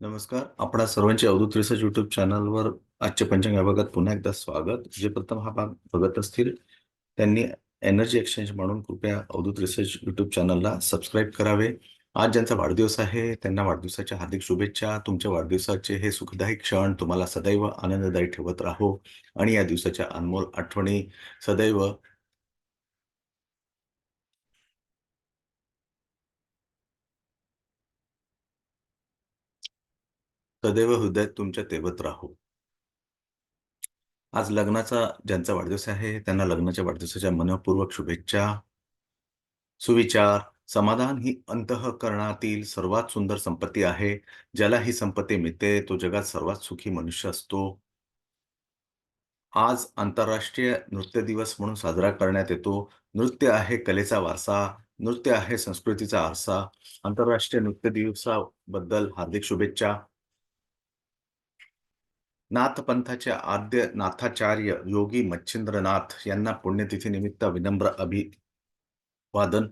नमस्कार. आपणा सर्वांचे अवधूत रिसर्च युट्यूब चॅनलवर आजचे पंचांग या भागात पुन्हा एकदा स्वागत. जे प्रथम हा भाग बघत असतील त्यांनी एनर्जी एक्सचेंज म्हणून कृपया अवधूत रिसर्च युट्यूब चॅनलला सबस्क्राईब करावे. आज ज्यांचा वाढदिवस आहे त्यांना वाढदिवसाच्या हार्दिक शुभेच्छा. तुमच्या वाढदिवसाचे हे सुखदायी क्षण तुम्हाला सदैव आनंददायी ठेवत राहो. आणि या दिवसाच्या अनमोल आठवणी सदैव सदैव हृदयात तुमच्या तेवत राहो. आज लग्नाचा ज्यांचा वाढदिवस आहे त्यांना लग्नाच्या वाढदिवसाच्या मनपूर्वक शुभेच्छा. सुविचार समाधान ही अंतःकरणातील सर्वात सुंदर संपत्ती आहे. ज्याला ही संपत्ती मिळते तो जगात सर्वात सुखी मनुष्य असतो. आज आंतरराष्ट्रीय नृत्य दिवस म्हणून साजरा करण्यात येतो. नृत्य आहे कलेचा वारसा नृत्य आहे संस्कृतीचा आरसा. आंतरराष्ट्रीय नृत्य दिवसाबद्दल हार्दिक शुभेच्छा. नाथपंथाचे आद्य नाथाचार्य योगी मच्छिंद्रनाथ यांना पुण्यतिथीनिमित्त विनम्र अभिवादन.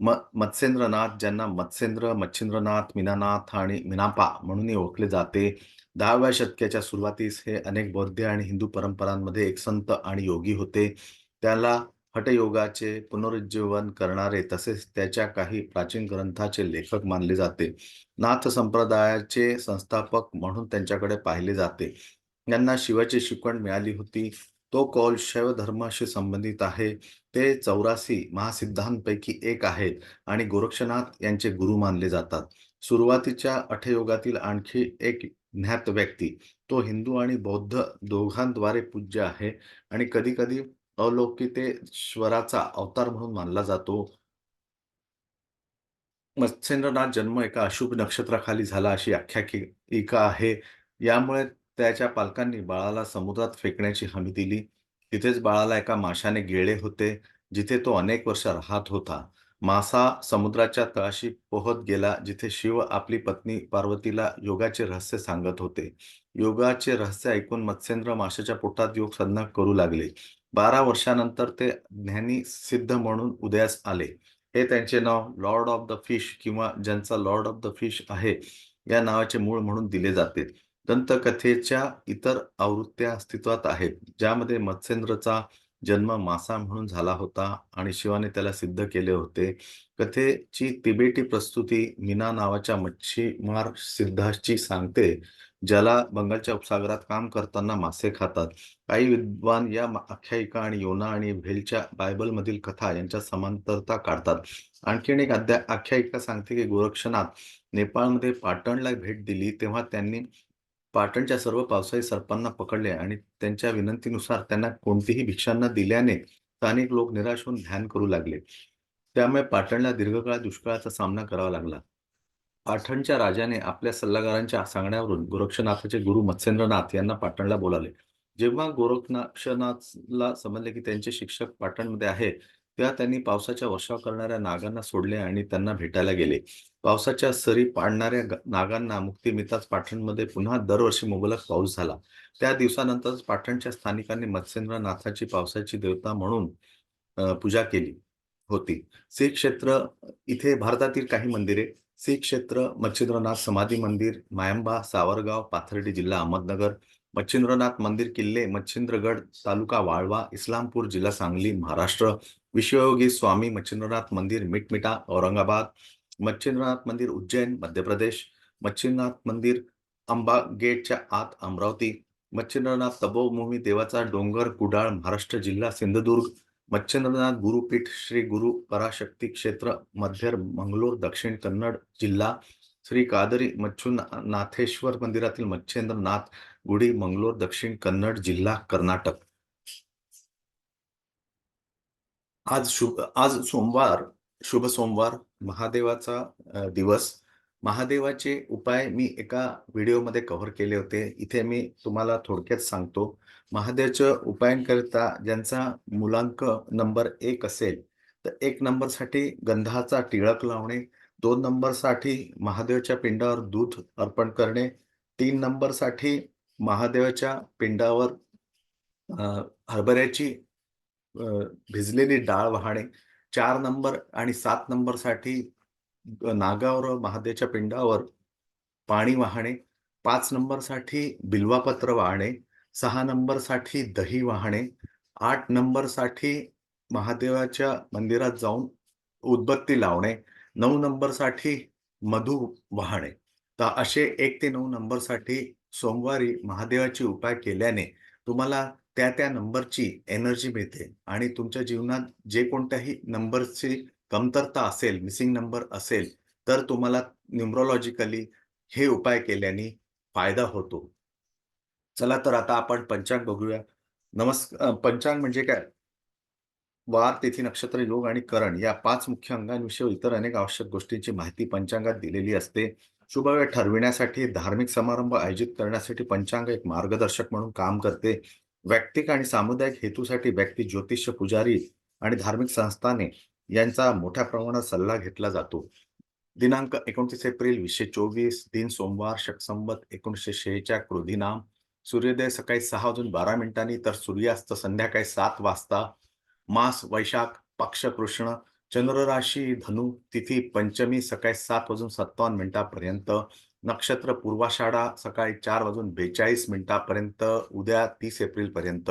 म मत्स्येंद्रनाथ ज्यांना मत्स्येंद्र मच्छिंद्रनाथ मीनानाथ आणि मीनापा म्हणूनही ओळखले जाते दहाव्या शतकाच्या सुरुवातीस हे अनेक बौद्ध आणि हिंदू परंपरांमध्ये एक संत आणि योगी होते. त्याला हटयोगाचे पुनरुज्जीवन करणारे तसेच त्याच्या काही प्राचीन ग्रंथाचे लेखक मानले जाते. नाथ संप्रदायाचे संस्थापक म्हणून त्यांच्याकडे पाहिले जाते. यांना शिवाची शिकवण मिळाली होती. तो कौल शैव धर्माशी संबंधित आहे. ते चौरासी महासिद्धांपैकी एक आहेत आणि गोरक्षनाथ यांचे गुरु मानले जातात. सुरुवातीच्या अठयोगातील आणखी एक ज्ञात व्यक्ती. तो हिंदू आणि बौद्ध दोघांद्वारे पूज्य आहे आणि कधी कधी अलौकितेश्वराचा अवतार म्हणून मानला जातो. मत्स्येंद्रनाथ जन्म एका अशुभ नक्षत्राखाली झाला अशी आख्यायिका आहे. यामुळे त्याच्या पालकांनी बाळाला समुद्रात फेकण्याची हमी दिली. तिथेच बाळाला एका माशाने गिळले होते जिथे तो अनेक वर्ष राहत होता. मासा समुद्राच्या तळाशी पोहत गेला जिथे शिव आपली पत्नी पार्वतीला योगाचे रहस्य सांगत होते. योगाचे रहस्य ऐकून मत्स्येंद्र माशाच्या पोटात योग साधना करू लागले. बारा वर्षानंतर ते ज्ञानी सिद्ध म्हणून उदयास आले. हे त्यांचे नाव लॉर्ड ऑफ द फिश किंवा ज्यांचा लॉर्ड ऑफ द फिश आहे या नावाचे मूळ म्हणून दिले जाते. दंतकथेच्या इतर आवृत्त्या अस्तित्वात आहेत ज्यामध्ये मत्स्येंद्रचा जन्म मासा म्हणून झाला होता आणि शिवाने त्याला सिद्ध केले होते. कथेची तिबेटी प्रस्तुती मीना नावाच्या मच्छीमार सिद्धाची सांगते ज्याला बंगालच्या उपसागरात काम करताना मासे खातात. काही विद्वान या आख्यायिका आणि योना आणि व्हेलच्या बायबलमधील कथा यांच्या समांतरता काढतात. आणखीन एक अध्या आख्यायिका सांगते की गोरक्षनाथ नेपाळमध्ये पाटणला भेट दिली तेव्हा त्यांनी पाटणच्या सर्व पावसाळी सर्पांना पकडले आणि त्यांच्या विनंतीनुसार त्यांना कोणतीही भिक्षा न दिल्याने स्थानिक लोक निराश होऊन ध्यान करू लागले. त्यामुळे पाटणला दीर्घकाळ दुष्काळाचा सामना करावा लागला. पाटणच्या राजाने आपल्या सल्लागारांच्या सांगण्यावरून गोरक्षनाथाचे गुरु मत्स्येंद्रनाथ यांना पाटणला बोलावले. जेव्हा गोरक्षनाथला समजले की त्यांचे शिक्षक पाटणमध्ये आहे तेव्हा त्यांनी पावसाच्या वर्षाव करणाऱ्या नागांना सोडले आणि त्यांना भेटायला गेले. पावसाच्या सरी पाडणाऱ्या नागांना मुक्ती मिळताच पुन्हा दरवर्षी मुबलक पाऊस झाला. त्या दिवसानंतरच पाठणच्या स्थानिकांनी मत्स्येंद्रनाथाची पावसाची देवता म्हणून पूजा केली होती. श्री क्षेत्र इथे भारतातील काही मंदिरे. श्री क्षेत्र मच्छिंद्रनाथ समाधी मंदिर मायंबा सावरगाव पाथर्डी जिल्हा अहमदनगर मच्छिंद्रनाथ मंदिर किल्ले मच्छिंद्रगड तालुका वाळवा इस्लामपूर जिल्हा सांगली महाराष्ट्र विश्वयोगी स्वामी मच्छिंद्रनाथ मंदिर मिटमिटा औरंगाबाद मच्छिंद्रनाथ मंदिर उज्जैन मध्य प्रदेश मच्छिंद्रनाथ मंदिर अंबा गेटच्या आत अमरावती मच्छिंद्रनाथ तपोभूमी देवाचा डोंगर कुडाळ महाराष्ट्र जिल्हा सिंधुदुर्ग मच्छिंद्रनाथ गुरुपीठ श्री गुरु पराशक्ती क्षेत्र मध्यर मंगलोर दक्षिण कन्नड जिल्हा श्री कादरी मच्छुनाथेश्वर मंदिरातील मच्छिंद्रनाथ गुढी मंगलोर दक्षिण कन्नड जिल्हा कर्नाटक. आज शुभ आज सोमवार शुभ सोमवार महादेवाचा दिवस. महादेवाचे उपाय मी एका व्हिडिओमध्ये कव्हर केले होते. इथे मी तुम्हाला थोडक्यात सांगतो. महादेवाच्या उपायांकरिता ज्यांचा मुलांक नंबर एक असेल तर एक नंबरसाठी गंधाचा टिळक लावणे दोन नंबरसाठी महादेवाच्या पिंडावर दूध अर्पण करणे तीन नंबरसाठी महादेवाच्या पिंडावर हरभऱ्याची भिजलेली डाळ वाहणे चार नंबर आणि सात नंबरसाठी नागावर महादेवच्या पिंडावर पाणी वाहणे, पाच नंबरसाठी बिल्वापत्र वाहणे, सहा नंबरसाठी दही वाहणे, आठ नंबरसाठी महादेवाच्या मंदिरात जाऊन उदबत्ती लावणे, नऊ नंबरसाठी मधु वाहणे. तर असे एक ते नऊ नंबरसाठी सोमवारी महादेवाचे उपाय केल्याने तुम्हाला त्या-त्या नंबरची एनर्जी मिळते आणि तुमच्या जीवनात जे कोणत्याही नंबरची कमतरता असेल, मिसिंग नंबर असेल, तर तुम्हाला न्युमरोलॉजिकली हे उपाय केल्याने फायदा होतो. चला तर आता आपण पंचांग बघूया. नमस्कार पंचांग म्हणजे काय? वार, तिथी, नक्षत्र, योग आणि करण या पाच मुख्य अंगांविषयी इतर अनेक आवश्यक गोष्टींची माहिती पंचांगात दिलेली असते. शुभ वेळ ठरविण्यासाठी, धार्मिक समारंभ आयोजित करण्यासाठी पंचांग एक मार्गदर्शक म्हणून काम करते. वैयक्तिक आणि सामुदायिक हेतूसाठी व्यक्ती, ज्योतिष्य पुजारी आणि धार्मिक संस्थाने यांचा मोठ्या प्रमाणात सल्ला घेतला जातो. दिनांक 29 एप्रिल 2024 दिन सोमवार, शक संवत 1946 क्रोधीनाम. सूर्योदय सकाळी सहा वाजून 12 मिनिटांनी तर सूर्यास्त संध्याकाळी सात वाजता. मास वैशाख, पक्ष कृष्ण, चंद्रराशी धनु, तिथी पंचमी सकाळी सात वाजून 57 मिनिटापर्यंत. नक्षत्र पूर्वाषाढा सकाळी चार वाजून 42 मिनिटापर्यंत उद्या 30 एप्रिलपर्यंत.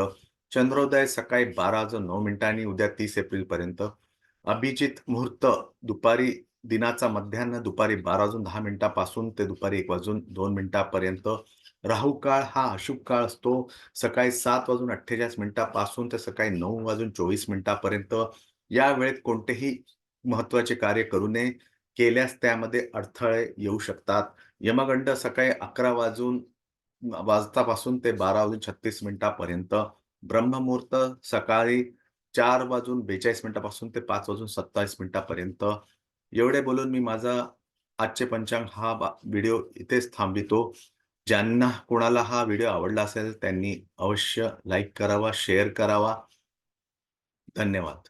चंद्रोदय सकाळी 12 वाजून नऊ मिनिटांनी उद्या 30 एप्रिलपर्यंत. अभिजित मुहूर्त दुपारी दिनाचा मध्यान्ह दुपारी 12 वाजून दहा मिनिटापासून ते दुपारी एक वाजून दोन मिनिटापर्यंत. राहू काळ हा अशुभ काळ असतो. सकाळी सात वाजून 48 मिनिटापासून ते सकाळी नऊ वाजून 24 मिनिटापर्यंत. या वेळेत कोणतेही महत्त्वाचे कार्य करू नये. केल्यास त्यामध्ये अडथळे येऊ शकतात. यमगंड सकाळी 11 वाजून वाजतापासून ते 12 वाजून 36 मिनिटापर्यंत. ब्रह्ममुहूर्त सकाळी चार वाजून 42 मिनिटापासून ते पाच वाजून 27 मिनिटापर्यंत. एवढे बोलून मी माझा आजचे पंचांग हा व्हिडिओ इथेच थांबितो ज्यांना कोणाला हा व्हिडिओ आवडला असेल त्यांनी अवश्य लाईक करावा, शेअर करावा. धन्यवाद.